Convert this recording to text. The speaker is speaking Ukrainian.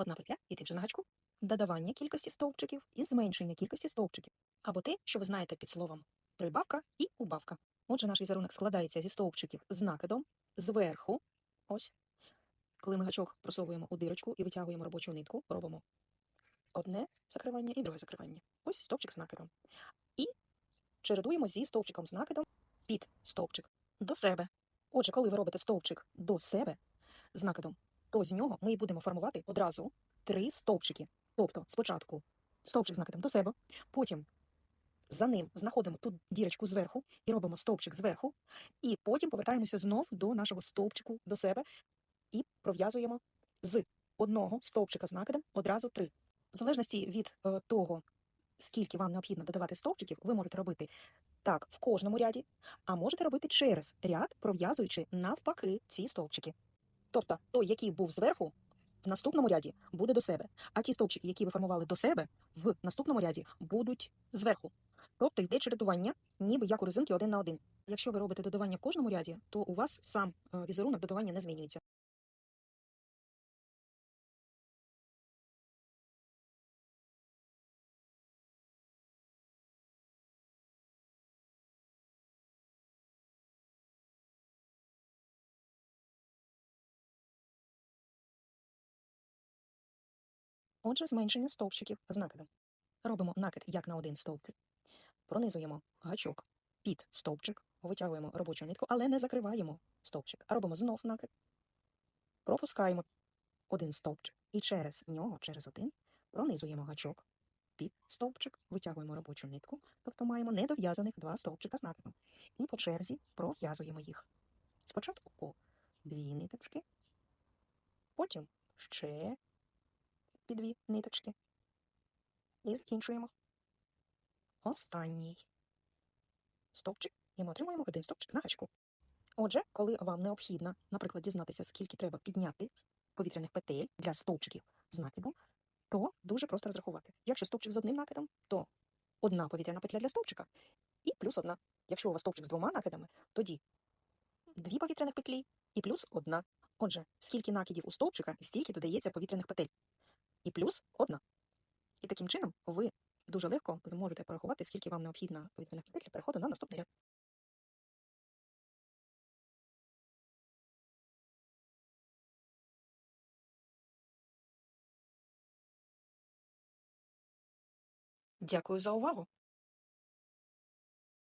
Одна петля, і ти вже на гачку. Додавання кількості стовпчиків і зменшення кількості стовпчиків. Або те, що ви знаєте під словом прибавка і убавка. Отже, наш візерунок складається зі стовпчиків з накидом зверху. Ось. Коли ми гачок просовуємо у дирочку і витягуємо робочу нитку, робимо одне закривання і друге закривання. Ось стовпчик з накидом. І чередуємо зі стовпчиком з накидом під стовпчик до себе. Отже, коли ви робите стовпчик до себе з накидом, то з нього ми будемо формувати одразу три стовпчики. Тобто спочатку стовпчик з накидом до себе, потім за ним знаходимо ту дірочку зверху і робимо стовпчик зверху, і потім повертаємося знов до нашого стовпчику до себе і пров'язуємо з одного стовпчика з накидом одразу три. В залежності від е, того, скільки вам необхідно додавати стовпчиків, ви можете робити так в кожному ряді, а можете робити через ряд, пров'язуючи навпаки ці стовпчики. Тобто той, який був зверху, в наступному ряді буде до себе, а ті стовпчики, які ви формували до себе, в наступному ряді будуть зверху. Тобто йде чередування, ніби як у резинки один на один. Якщо ви робите додавання в кожному ряді, то у вас сам е, візерунок додавання не змінюється. Отже, зменшення стовпчиків з накидом. Робимо накид як на один стовпчик. Пронизуємо гачок під стовпчик, витягуємо робочу нитку, але не закриваємо стовпчик, а робимо знов накид. Пропускаємо один стовпчик і через нього, через один, пронизуємо гачок під стовпчик, витягуємо робочу нитку, тобто маємо недов'язаних два стовпчика з накидом. І по черзі пров'язуємо їх. Спочатку по дві ниточки, потім ще під дві ниточки. І закінчуємо. Останній стовпчик, і ми отримуємо один стовпчик на гачку. Отже, коли вам необхідно, наприклад, дізнатися, скільки треба підняти повітряних петель для стовпчиків з накидом, то дуже просто розрахувати. Якщо стовпчик з одним накидом, то одна повітряна петля для стовпчика і плюс одна. Якщо у вас стовпчик з двома накидами, тоді дві повітряних петлі і плюс одна. Отже, скільки накидів у стовпчика, стільки додається повітряних петель. І плюс одна. І таким чином ви дуже легко зможете порахувати, скільки вам необхідно повітряних петель для переходу на наступний ряд. Дякую за увагу!